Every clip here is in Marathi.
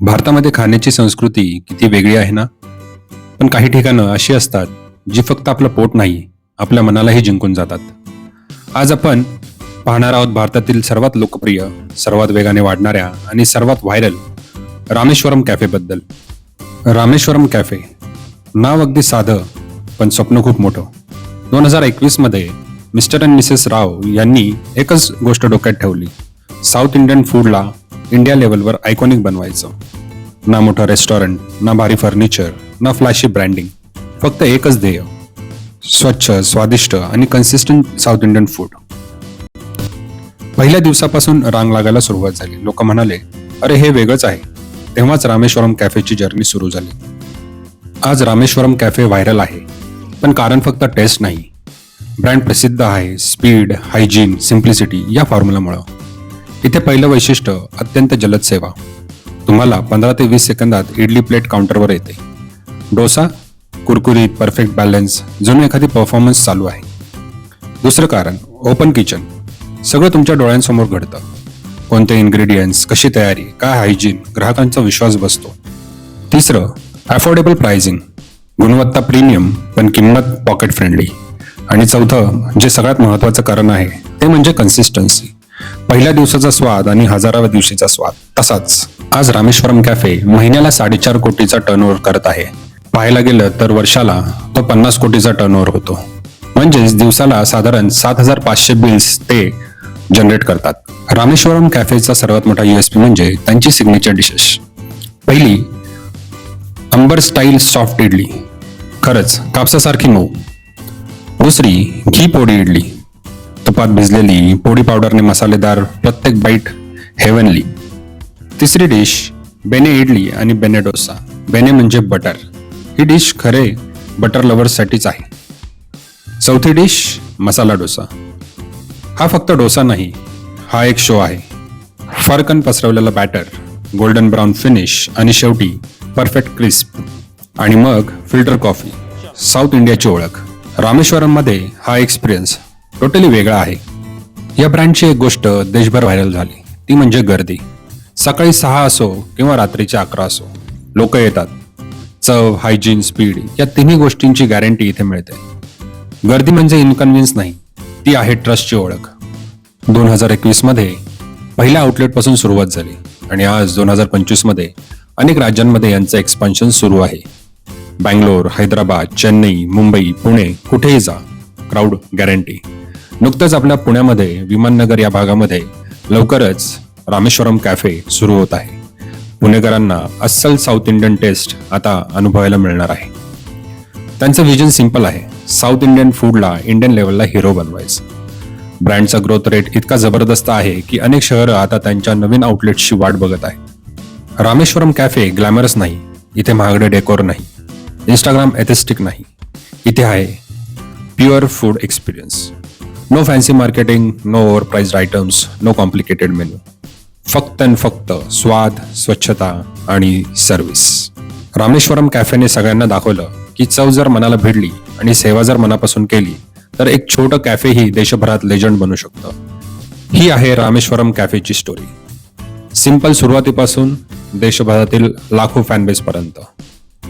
भारतामध्ये खाण्याची संस्कृती किती वेगळी आहे ना? पण काही ठिकाणं अशी असतात जी फक्त आपलं पोट नाही आपल्या मनालाही जिंकून जातात. आज आपण पाहणार आहोत भारतातील सर्वात लोकप्रिय सर्वात वेगाने वाढणाऱ्या आणि सर्वात व्हायरल रामेश्वरम कॅफेबद्दल रामेश्वरम कॅफे नाव अगदी साधं पण स्वप्न खूप मोठं. दोन हजार एकवीसमध्ये मिस्टर अँड मिसेस राव यांनी एकच गोष्ट डोक्यात ठेवली साऊथ इंडियन फूडला इंडिया लेवलवर आयकॉनिक बनवायचं. ना मोठं रेस्टॉरंट ना भारी फर्निचर ना फ्लॅशी ब्रँडिंग फक्त एकच ध्येय. स्वच्छ स्वादिष्ट आणि कन्सिस्टंट साऊथ इंडियन फूड पहिल्या दिवसापासून रांग लागायला सुरुवात झाली. लोक म्हणाले अरे हे वेगळंच आहे. तेव्हाच रामेश्वरम कॅफेची जर्नी सुरू झाली. आज रामेश्वरम कॅफे व्हायरल आहे पण कारण फक्त टेस्ट नाही. ब्रँड प्रसिद्ध आहे स्पीड हायजीन सिम्प्लिसिटी या फॉर्म्युलामुळं इथे पहिलं वैशिष्ट्य अत्यंत जलद सेवा. तुम्हाला पंधरा ते वीस सेकंदात इडली प्लेट काउंटरवर येते. डोसा कुरकुरीत परफेक्ट बॅलन्स जणू एखादी परफॉर्मन्स चालू आहे. दुसरं कारण ओपन किचन. सगळं तुमच्या डोळ्यांसमोर घडतं. कोणते इन्ग्रेडियंट्स कशी तयारी काय हायजीन ग्राहकांचा विश्वास बसतो. तिसरं अफोर्डेबल प्राइझिंग गुणवत्ता प्रीमियम पण किंमत पॉकेट फ्रेंडली आणि चौथं जे सगळ्यात महत्त्वाचं कारण आहे ते म्हणजे कन्सिस्टन्सी पहिल्या दिवसाचा स्वाद आणि हजाराव्या दिवशीचा स्वाद. तसाच आज रामेश्वरम कॅफे महिन्याला साडेचार कोटीचा टर्नओव्हर करत आहे. पाहायला गेलं तर वर्षाला तो पन्नास कोटीचा टर्नओव्हर होतो. म्हणजेच दिवसाला साधारण सात हजार पाचशे बिल्स ते जनरेट करतात. रामेश्वरम कॅफेचा सर्वात मोठा युएसपी म्हणजे त्यांची सिग्नेचर डिशेस पहिली अंबर स्टाईल सॉफ्ट इडली. खरंच कापसासारखी मऊ. दुसरी घी पोडी इडली. तुपात भिजलेली पोडी पावडरने मसालेदार प्रत्येक बाईट हेवनली तिसरी डिश बेने इडली आणि बेने डोसा बेने म्हणजे बटर ही डिश खरे बटर लवर्ससाठीच आहे. चौथी डिश मसाला डोसा हा फक्त डोसा नाही हा एक शो आहे. फरकन पसरवलेलं बॅटर गोल्डन ब्राऊन फिनिश आणि शेवटी परफेक्ट क्रिस्प आणि मग फिल्टर कॉफी साऊथ इंडियाची ओळख. रामेश्वरममध्ये हा एक्सपिरियन्स टोटली वेगळा आहे. या ब्रँडची एक गोष्ट देशभर व्हायरल झाली. ती म्हणजे गर्दी. सकाळी सहा असो किंवा रात्रीचे अकरा असो लोक येतात. चव हायजीन स्पीड या तिन्ही गोष्टींची गॅरंटी इथे मिळते. गर्दी म्हणजे इन्कन्व्हिन्स नाही. ती आहे ट्रस्टची ओळख. दोन हजार एकवीसमध्ये पहिल्या आउटलेटपासून सुरुवात झाली आणि आज दोन हजार पंचवीसमध्ये अनेक राज्यांमध्ये यांचं एक्सपान्शन सुरू आहे. बँगलोर हैदराबाद चेन्नई मुंबई पुणे कुठेही जा. क्राऊड गॅरंटी नुकतंच आपल्या पुण्यामध्ये विमाननगर या भागामध्ये लवकरच रामेश्वरम कॅफे सुरू होत आहे. पुणेकरांना अस्सल साऊथ इंडियन टेस्ट आता अनुभवायला मिळणार आहे. त्यांचं विजन सिंपल आहे. साऊथ इंडियन फूडला इंडियन लेवलला हिरो बनवायचं. ब्रँडचा ग्रोथ रेट इतका जबरदस्त आहे की अनेक शहरं आता त्यांच्या नवीन आउटलेटची वाट बघत आहे रामेश्वरम कॅफे ग्लॅमरस नाही इथे महागडे डेकोर नाही इंस्टाग्राम एथेस्टिक नाही. इथे आहे pure food experience. No fancy marketing no overpriced items no complicated menu फक्त आणि फक्त स्वाद स्वच्छता आणि सर्व्हिस रामेश्वरम कॅफेने सगळ्यांना दाखवलं की चव जर मनाला भिडली आणि सेवा जर मनापासून केली तर एक छोटं कॅफेही देशभरात लेजंड बनू शकतं. ही आहे रामेश्वरम कॅफेची स्टोरी सिंपल सुरुवातीपासून देशभरातील लाखो फॅनबेस पर्यंत.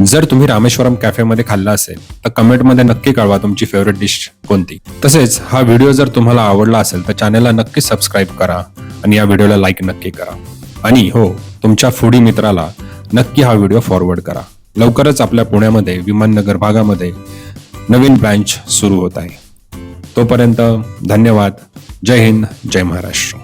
जर तुम्ही रामेश्वरम कॅफेमध्ये खाल्ला असेल तर कमेंटमध्ये नक्की कळवा तुमची फेवरेट डिश कोणती. तसेच हा व्हिडिओ जर तुम्हाला आवडला असेल तर चॅनलला नक्की सबस्क्राईब करा आणि या व्हिडिओला लाईक नक्की करा. आणि हो तुमच्या फुडी मित्राला नक्की हा व्हिडिओ फॉरवर्ड करा. लवकरच आपल्या पुण्यामध्ये विमाननगर भागामध्ये नवीन ब्रँच सुरू होत आहे. तोपर्यंत धन्यवाद. जय हिंद जय महाराष्ट्र.